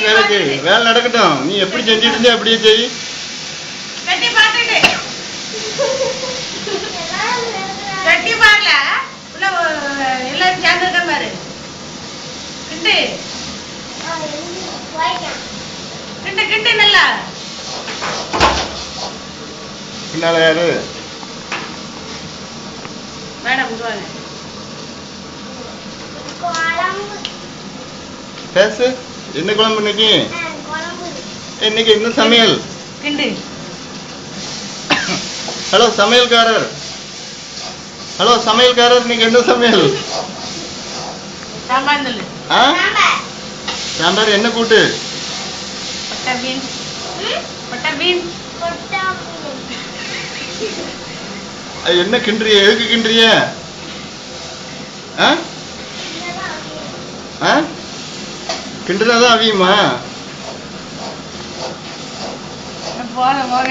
வேலை செய் வேலை நடக்கட்டும். நீ எப்படி செஞ்சுட்டு இருந்தே அப்படியே செய். கட்டி எல்லாரும் சேர்ந்து இருக்க பாரு. கிண்டு. கிண்டு கிண்டு நல்லா. பின்னால யாரு? மேடம் விடுவாங்க பேசு. என்ன குழம்பு இன்னைக்கு? இன்னைக்கு என்ன சமையல்? ஹலோ சமையல்காரர். ஹலோ சமையல்காரர் இன்னைக்கு என்ன சமையல்? சாம்பார் என்ன கூட்டு? என்ன கிண்டுறிய? எதுக்கு கிண்டுறிய? ஆ? ஆ? கிண்டுனாதான் அவியுமா? போக போக